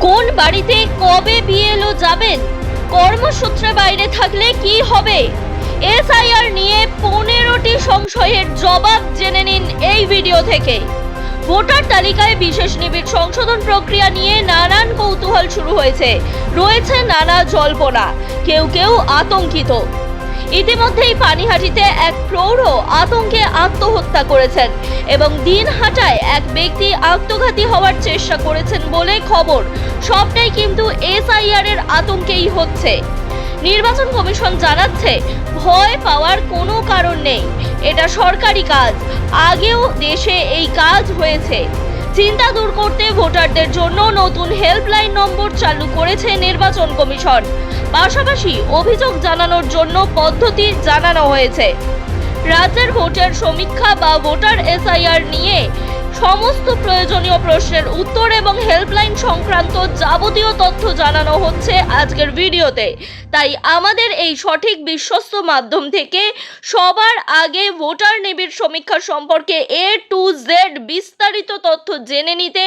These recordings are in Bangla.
কোন বাড়িতে কবে বিএলও যাবেন? কর্মসূত্রে বাইরে থাকলে কি হবে? এসআইআর নিয়ে পনেরোটি সংশয়ের জবাব জেনে নিন এই ভিডিও থেকে। ভোটার তালিকায় বিশেষ নিবিড় সংশোধন প্রক্রিয়া নিয়ে নানান কৌতূহল শুরু হয়েছে। রয়েছে নানা জল্পনা। কেউ কেউ আতঙ্কিত। ইতিমধ্যেই পানিহাটিতে এক প্রৌঢ় আতঙ্কে আত্মহত্যা করেছেন এবং দিনহাটায় এক ব্যক্তি আত্মঘাতী হওয়ার চেষ্টা করেছেন বলে খবর। সবটাই কিন্তু এসআইআর এর আতঙ্কেই হচ্ছে। নির্বাচন কমিশন জানাচ্ছে, ভয় পাওয়ার কোনো কারণ নেই। এটা সরকারি কাজ। আগেও দেশে এই কাজ হয়েছে। চিন্তা দূর করতে ভোটারদের জন্য নতুন হেল্পলাইন নম্বর চালু করেছে নির্বাচন কমিশন। পাশাপাশি অভিযোগ জানানোর জন্য পদ্ধতি জানানো হয়েছে। রাজ্যের ভোটার সমীক্ষা বা ভোটার এসআইআর নিয়ে সমস্ত প্রয়োজনীয় প্রশ্নের উত্তর এবং হেল্পলাইন সংক্রান্ত যাবতীয় তথ্য জানানো হচ্ছে আজকের ভিডিওতে। তাই আমাদের এই সঠিক বিশ্বস্ত মাধ্যম থেকে সবার আগে ভোটার নিবিড় সমীক্ষা সম্পর্কে এ টু জেড বিস্তারিত তথ্য জেনে নিতে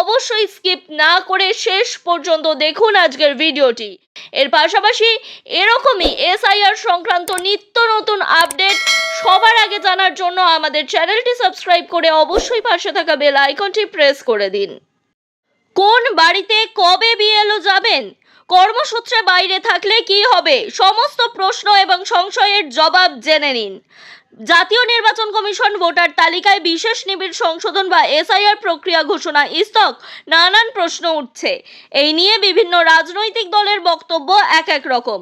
অবশ্যই স্কিপ না করে শেষ পর্যন্ত দেখুন আজকের ভিডিওটি। এর পাশাপাশি এরকমই এসআইআর সংক্রান্ত নিত্য নতুন আপডেট সবার আগে জানার জন্য আমাদের চ্যানেলটি সাবস্ক্রাইব করে অবশ্যই পাশে থাকা বেল আইকনটি প্রেস করে দিন। কোন বাড়িতে কবে বিএলও যাবেন? কর্মসূত্রে বাইরে থাকলে কি হবে? সমস্ত প্রশ্ন এবং সংশয়ের জবাব জেনে নিন। জাতীয় নির্বাচন কমিশন ভোটার তালিকায় বিশেষ নিবিড় সংশোধন বা এসআইআর প্রক্রিয়া ঘোষণা ইস্তক। নানান প্রশ্ন উঠছে। এই নিয়ে বিভিন্ন রাজনৈতিক দলের বক্তব্য এক এক রকম।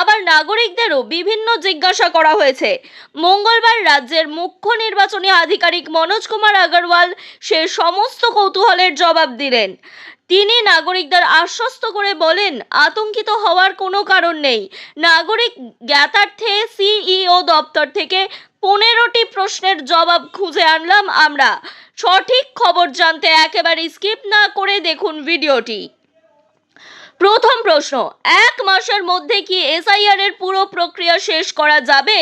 আবার নাগরিকদেরও বিভিন্ন জিজ্ঞাসা করা হয়েছে। মঙ্গলবার রাজ্যের মুখ্য নির্বাচনী আধিকারিক মনোজ কুমার আগরওয়াল সে সমস্ত কৌতূহলের জবাব দিলেন। তিনি নাগরিকদের আশ্বস্ত করে বলেন, আতঙ্কিত হওয়ার কোনো কারণ নেই। নাগরিক জ্ঞাতার্থে সিইও দপ্তর থেকে পনেরোটি প্রশ্নের জবাব খুঁজে আনলাম আমরা। সঠিক খবর জানতে একেবারে স্কিপ না করে দেখুন ভিডিওটি। প্রথম প্রশ্ন, এক মাসের মধ্যে কি এসআইআর এর পুরো প্রক্রিয়া শেষ করা যাবে?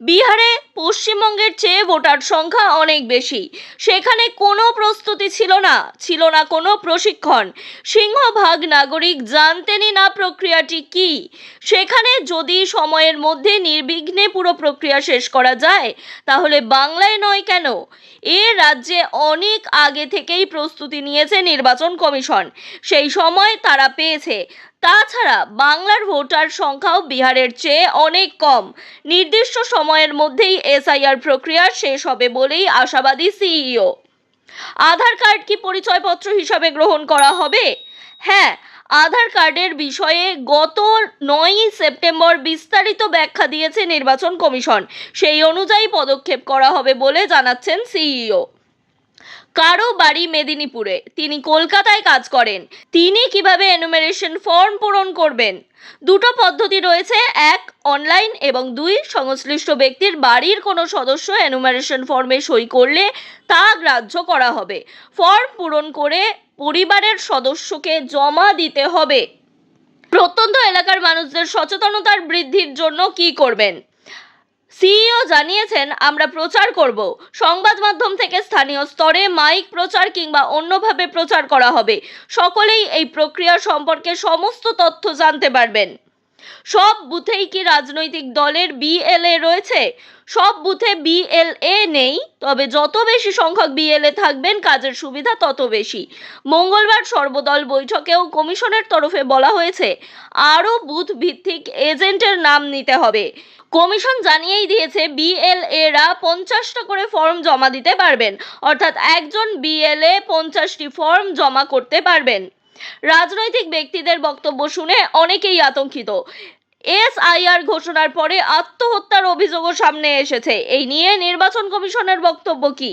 বিহারে পশ্চিমবঙ্গের চেয়ে ভোটার সংখ্যা অনেক বেশি। সেখানে কোনো প্রস্তুতি ছিল না ছিল না কোনো প্রশিক্ষণ। সিংহভাগ নাগরিক জানতেনই না প্রক্রিয়াটি কি? সেখানে যদি সময়ের মধ্যে নির্বিঘ্নে পুরো প্রক্রিয়া শেষ করা যায়, তাহলে বাংলায় নয় কেন? এ রাজ্যে অনেক আগে থেকেই প্রস্তুতি নিয়েছে নির্বাচন কমিশন। সেই সময় তারা পেয়েছে। তাছাড়া বাংলার ভোটার সংখ্যাও বিহারের চেয়ে অনেক কম। নির্দিষ্ট সময়ের মধ্যেই এসআইআর প্রক্রিয়া শেষ হবে বলেই আশাবাদী সিইও। আধার কার্ড কি পরিচয়পত্র হিসাবে গ্রহণ করা হবে? হ্যাঁ আধার কার্ডের বিষয়ে গত নয়ই সেপ্টেম্বর বিস্তারিত ব্যাখ্যা দিয়েছে নির্বাচন কমিশন। সেই অনুযায়ী পদক্ষেপ করা হবে বলে জানাচ্ছেন সিইও। কারও বাড়ি মেদিনীপুরে। তিনি কলকাতায় কাজ করেন। তিনি কীভাবে এনুমেরেশন ফর্ম পূরণ করবেন? দুটো পদ্ধতি রয়েছে। এক অনলাইন এবং দুই, সংশ্লিষ্ট ব্যক্তির বাড়ির কোনো সদস্য এনুমারেশন ফর্মে সই করলে তা গ্রাহ্য করা হবে। ফর্ম পূরণ করে পরিবারের সদস্যকে জমা দিতে হবে। প্রত্যন্ত এলাকার মানুষদের সচেতনতার বৃদ্ধির জন্য কি করবেন? সিইও জানিয়েছেন, আমরা প্রচার করব। সংবাদ মাধ্যম থেকে স্থানীয় স্তরে মাইক প্রচার কিংবা অন্যভাবে প্রচার করা হবে। সকলেই এই প্রক্রিয়া সম্পর্কে সমস্ত তথ্য জানতে পারবেন। সব বুথেই কি রাজনৈতিক দলের বিএলএ রয়েছে? সব বুথে বিএলএ নেই, তবে যত বেশি সংখ্যক বিএলএ থাকবেন, কাজের সুবিধা তত বেশি। মঙ্গলবার সর্বদল বৈঠকেও কমিশনের তরফে বলা হয়েছে, আরও বুথ ভিত্তিক এজেন্টের নাম নিতে হবে। কমিশন জানিয়েই দিয়েছে বিএলএ রা পঞ্চাশটা করে ফর্ম জমা দিতে পারবেন, অর্থাৎ একজন বিএলএ পঞ্চাশটি ফর্ম জমা করতে পারবেন। রাজনৈতিক ব্যক্তিদের বক্তব্য শুনে অনেকেই আতঙ্কিত। এসআইআর ঘোষণার পরে আত্মহত্যার অভিযোগও সামনে এসেছে। এই নিয়ে নির্বাচন কমিশনের বক্তব্য কি?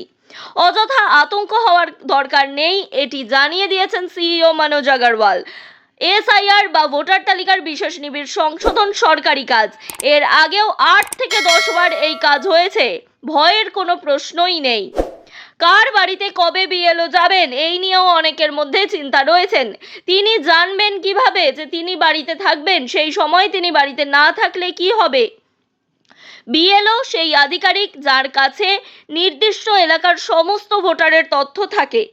অযথা আতঙ্ক হওয়ার দরকার নেই, এটি জানিয়ে দিয়েছেন সিইও মনোজ আগরওয়াল। এসআইআর বা ভোটার তালিকার বিশেষ নিবিড় সংশোধন সরকারি কাজ। এর আগেও আট থেকে দশ বার এই কাজ হয়েছে। ভয়ের কোনো প্রশ্নই নেই। কার বাড়িতে কবে বিএলও যাবেন? এই নিয়েও অনেকের মধ্যে চিন্তা রয়েছেন। তিনি জানবেন কীভাবে যে তিনি বাড়িতে থাকবেন, সেই সময় তিনি বাড়িতে না থাকলে কি হবে? বিএলও সেই আধিকারিক যার কাছে নির্দিষ্ট এলাকার সমস্ত ভোটারের তথ্য থাকে।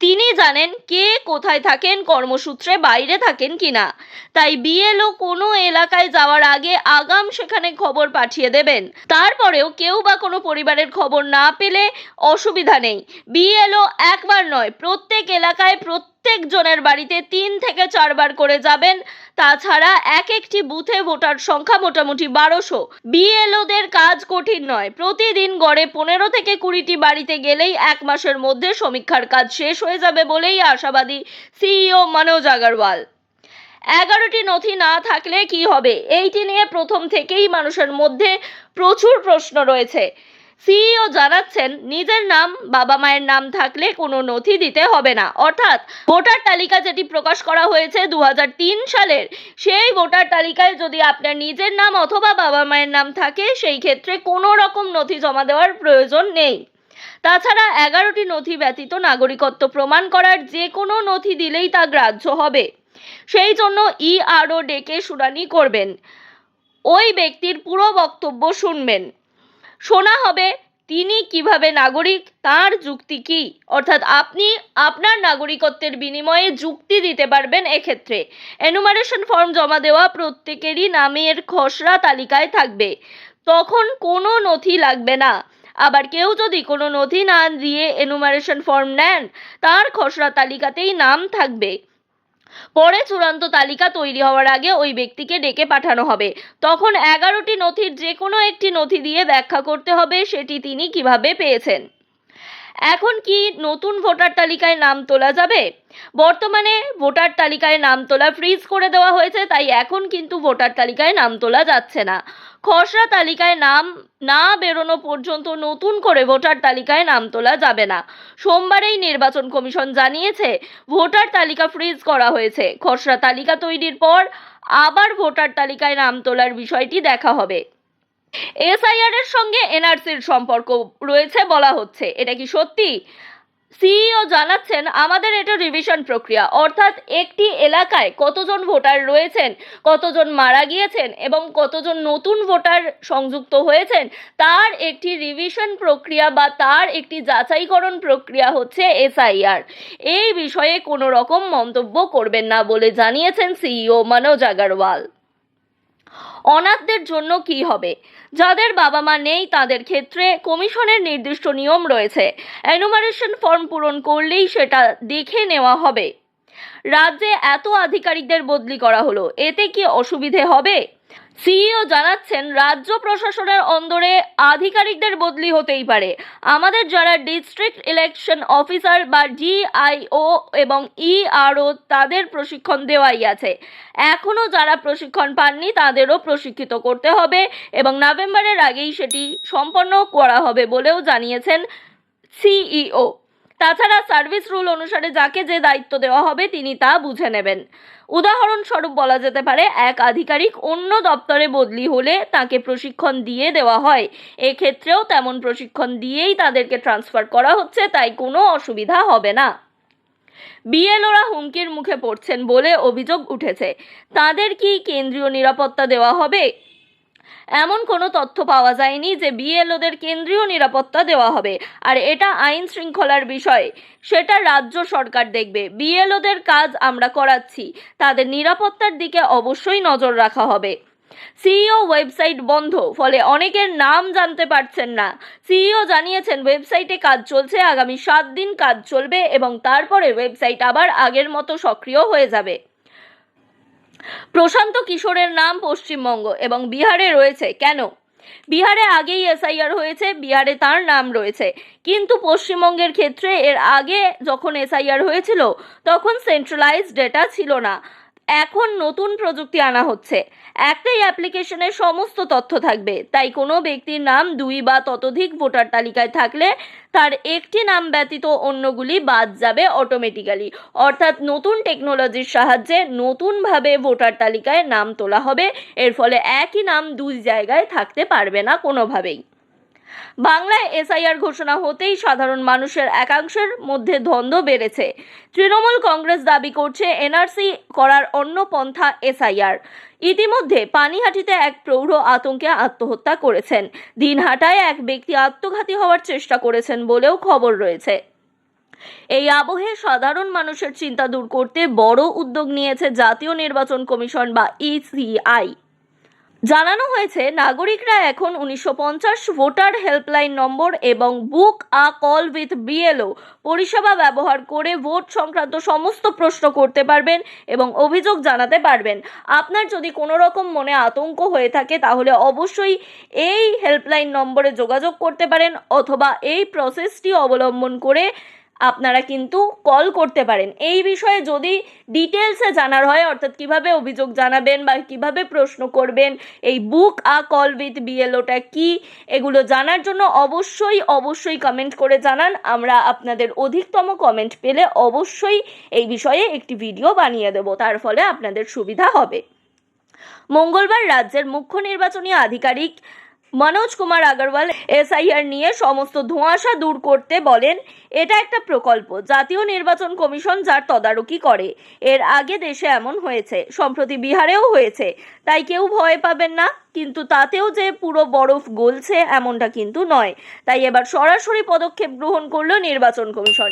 তিনি জানেন কে কোথায় থাকেন, কর্মসূত্রে বাইরে থাকেন কিনা। তাই বিএলও কোনো এলাকায় যাওয়ার আগে আগাম সেখানে খবর পাঠিয়ে দেবেন। তারপরেও কেউ বা কোনো পরিবারের খবর না পেলে অসুবিধা নেই। বিএলও একবার নয়, প্রত্যেক এলাকায় প্রত্যেক জনের বাড়িতে তিন থেকে চারবার করে যাবেন। তাছাড়া এক একটি বুথে ভোটার সংখ্যা মোটামুটি বারোশো। বিএলওদের কাজ কঠিন নয়। প্রতিদিন গড়ে পনেরো থেকে কুড়িটি বাড়িতে গেলেই এক মাসের মধ্যে সমীক্ষার কাজ শেষ হয়ে যাবে বলেই আশাবাদী সিইও মনোজ আগরওয়াল। এগারোটি নথি না থাকলে কি হবে? এইটি নিয়ে প্রথম থেকেই মানুষের মধ্যে প্রচুর প্রশ্ন রয়েছে। সিইও জানাচ্ছেন, নিজের নাম, বাবা মায়ের নাম থাকলে কোনো নথি দিতে হবে না। অর্থাৎ ভোটার তালিকা যেটি প্রকাশ করা হয়েছে দু হাজার তিন সালের, সেই ভোটার তালিকায় যদি আপনার নিজের নাম অথবা বাবা মায়ের নাম থাকে, সেই ক্ষেত্রে কোনো রকম নথি জমা দেওয়ার প্রয়োজন নেই। তাছাড়া এগারোটি নথি ব্যতীত নাগরিকত্ব প্রমাণ করার যে কোনো নথি দিলেই তা গ্রাহ্য হবে। সেই জন্য ইআরও ডেকে শুনানি করবেন। ওই ব্যক্তির পুরো বক্তব্য শুনবেন। শোনা হবে, তিনি কীভাবে নাগরিক, তার যুক্তি কি? অর্থাৎ আপনি আপনার নাগরিকত্বের বিনিময়ে যুক্তি দিতে পারবেন এক্ষেত্রে। এনুমারেশন ফর্ম জমা দেওয়া প্রত্যেকেরই নামের খসড়া তালিকায় থাকবে। তখন কোনো নথি লাগবে না। আবার কেউ যদি কোনো নথি না দিয়ে এনুমারেশন ফর্ম নেন, তার খসড়া তালিকাতেই নাম থাকবে। পরে চূড়ান্ত তালিকা তৈরি হওয়ার আগে ওই ব্যক্তিকে ডেকে পাঠানো হবে। তখন এগারোটি নথির যে কোনো একটি নথি দিয়ে ব্যাখ্যা করতে হবে, সেটি তিনি কীভাবে পেয়েছেন? এখন কি নতুন ভোটার তালিকায় নাম তোলা যাবে? বর্তমানে ভোটার তালিকায় নাম তোলা ফ্রিজ করে দেওয়া হয়েছে, তাই এখন কিন্তু ভোটার তালিকায় নাম তোলা যাচ্ছে না। খসড়া তালিকায় নাম না বেরোনো পর্যন্ত নতুন করে ভোটার তালিকায় নাম তোলা যাবে না। সোমবারেই নির্বাচন কমিশন জানিয়েছে, ভোটার তালিকা ফ্রিজ করা হয়েছে। খসড়া তালিকা তৈরির পর আবার ভোটার তালিকায় নাম তোলার বিষয়টি দেখা হবে। এসআইআর এর সঙ্গে এনআরসির সম্পর্ক রয়েছে বলা হচ্ছে। এটা কি সত্যি? সিইও জানাচ্ছেন, আমাদের এটা রিভিশন প্রক্রিয়া। অর্থাৎ একটি এলাকায় কতজন ভোটার রয়েছেন, কতজন মারা গিয়েছেন এবং কতজন নতুন ভোটার সংযুক্ত হয়েছেন, তার একটি রিভিশন প্রক্রিয়া বা তার একটি যাচাইকরণ প্রক্রিয়া হচ্ছে এসআইআর। এই বিষয়ে কোনো রকম মন্তব্য করবেন না বলে জানিয়েছেন সিইও মনোজ আগরওয়াল। অনাথদের জন্য কি হবে? যাদের বাবা মা নেই, তাদের ক্ষেত্রে কমিশনের নির্দিষ্ট নিয়ম রয়েছে। অ্যানুমারেশন ফর্ম পূরণ করলেই সেটা দেখে নেওয়া হবে। রাজ্যে এত আধিকারিকদের বদলি করা হলো, এতে কি অসুবিধে হবে? সিইও জানাচ্ছেন, রাজ্য প্রশাসনের অন্দরে আধিকারিকদের বদলি হতেই পারে। আমাদের যারা ডিস্ট্রিক্ট ইলেকশন অফিসার বা ডিআইও এবং ইআরও, তাদের প্রশিক্ষণ দেওয়াই আছে। এখনও যারা প্রশিক্ষণ পাননি, তাদেরও প্রশিক্ষিত করতে হবে এবং নভেম্বরের আগেই সেটি সম্পন্ন করা হবে বলেও জানিয়েছেন সিইও। তাছাড়া সার্ভিস রুল অনুসারে যাকে যে দায়িত্ব দেওয়া হবে তিনি তা বুঝে নেবেন। উদাহরণস্বরূপ বলা যেতে পারে, এক আধিকারিক অন্য দপ্তরে বদলি হলে তাকে প্রশিক্ষণ দিয়ে দেওয়া হয়। এক্ষেত্রেও তেমন প্রশিক্ষণ দিয়েই তাদেরকে ট্রান্সফার করা হচ্ছে, তাই কোনো অসুবিধা হবে না। বিএলওরা হুমকির মুখে পড়ছেন বলে অভিযোগ উঠেছে। তাদের কি কেন্দ্রীয় নিরাপত্তা দেওয়া হবে? এমন কোনো তথ্য পাওয়া যায়নি যে বিএলওদের কেন্দ্রীয় নিরাপত্তা দেওয়া হবে। আর এটা আইন শৃঙ্খলার বিষয়। সেটা রাজ্য সরকার দেখবে। বিএলওদের কাজ আমরা করাচ্ছি। তাদের নিরাপত্তার দিকে অবশ্যই নজর রাখা হবে। সিইও ওয়েবসাইট বন্ধ, ফলে অনেকের নাম জানতে পারছেন না। সিইও জানিয়েছেন, ওয়েবসাইটে কাজ চলছে, আগামী সাত দিন কাজ চলবে এবং তারপরে ওয়েবসাইট আবার আগের মতো সক্রিয় হয়ে যাবে। প্রশান্ত কিশোরের নাম পশ্চিমবঙ্গ এবং বিহারে রয়েছে কেন? বিহারে আগেই এসআইআর হয়েছে, বিহারে তার নাম রয়েছে। কিন্তু পশ্চিমবঙ্গের ক্ষেত্রে এর আগে যখন এসআইআর হয়েছিল, তখন সেন্ট্রালাইজ ডেটা ছিল না। এখন নতুন প্রযুক্তি আনা হচ্ছে। একটাই অ্যাপ্লিকেশনে সমস্ত তথ্য থাকবে। তাই কোনো ব্যক্তির নাম, দুই বা ততোধিক ভোটার তালিকায় থাকলে তার একটি নাম ব্যতীত অন্যগুলি বাদ যাবে অটোমেটিক্যালি অর্থাৎ নতুন টেকনোলজির সাহায্যে নতুনভাবে ভোটার তালিকায় নাম তোলা হবে। এর ফলে একই নাম দুই জায়গায় থাকতে পারবে না কোনোভাবেই। বাংলায় এসআইআর ঘোষণা হতেই সাধারণ মানুষের একাংশের মধ্যে দ্বন্দ্ব বেড়েছে। তৃণমূল কংগ্রেস দাবি করছে এনআরসি করার অন্য পন্থা এসআইআর। ইতিমধ্যে পানিহাটিতে এক প্রৌঢ় আতঙ্কে আত্মহত্যা করেছেন। দিনহাটায় এক ব্যক্তি আত্মঘাতী হওয়ার চেষ্টা করেছেন বলেও খবর রয়েছে। এই আবহে সাধারণ মানুষের চিন্তা দূর করতে বড় উদ্যোগ নিয়েছে জাতীয় নির্বাচন কমিশন বা ইসিআই জানানো হয়েছে, নাগরিকরা এখন উনিশশো পঞ্চাশ ভোটার হেল্পলাইন নম্বর এবং book a call with BLO পরিষেবা ব্যবহার করে ভোট সংক্রান্ত সমস্ত প্রশ্ন করতে পারবেন এবং অভিযোগ জানাতে পারবেন। আপনার যদি কোনো রকম মনে আতঙ্ক হয়ে থাকে, তাহলে অবশ্যই এই হেল্পলাইন নম্বরে যোগাযোগ করতে পারেন অথবা এই প্রসেসটি অবলম্বন করে আপনারা কিন্তু কল করতে পারেন। এই বিষয়ে যদি ডিটেলসে জানার হয়, অর্থাৎ কীভাবে অভিযোগ জানাবেন বা কীভাবে প্রশ্ন করবেন, এই বুক আ কল উইথ বিএলওটা কি, এগুলো জানার জন্য অবশ্যই অবশ্যই কমেন্ট করে জানান। আমরা আপনাদের অধিকতম কমেন্ট পেলে অবশ্যই এই বিষয়ে একটি ভিডিও বানিয়ে দেবো। তার ফলে আপনাদের সুবিধা হবে। মঙ্গলবার রাজ্যের মুখ্য নির্বাচনী আধিকারিক মনোজ কুমার আগরওয়াল এসআইআর নিয়ে সমস্ত ধোঁয়াশা দূর করতে বলেন, এটা একটা প্রকল্প, জাতীয় নির্বাচন কমিশন যার তদারকি করে। এর আগে দেশে এমন হয়েছে, সম্প্রতি বিহারেও হয়েছে। তাই কেউ ভয় পাবেন না, কিন্তু তাতেও যে পুরো বরফ গলছে এমনটা কিন্তু নয়। তাই এবার সরাসরি পদক্ষেপ গ্রহণ করল নির্বাচন কমিশন।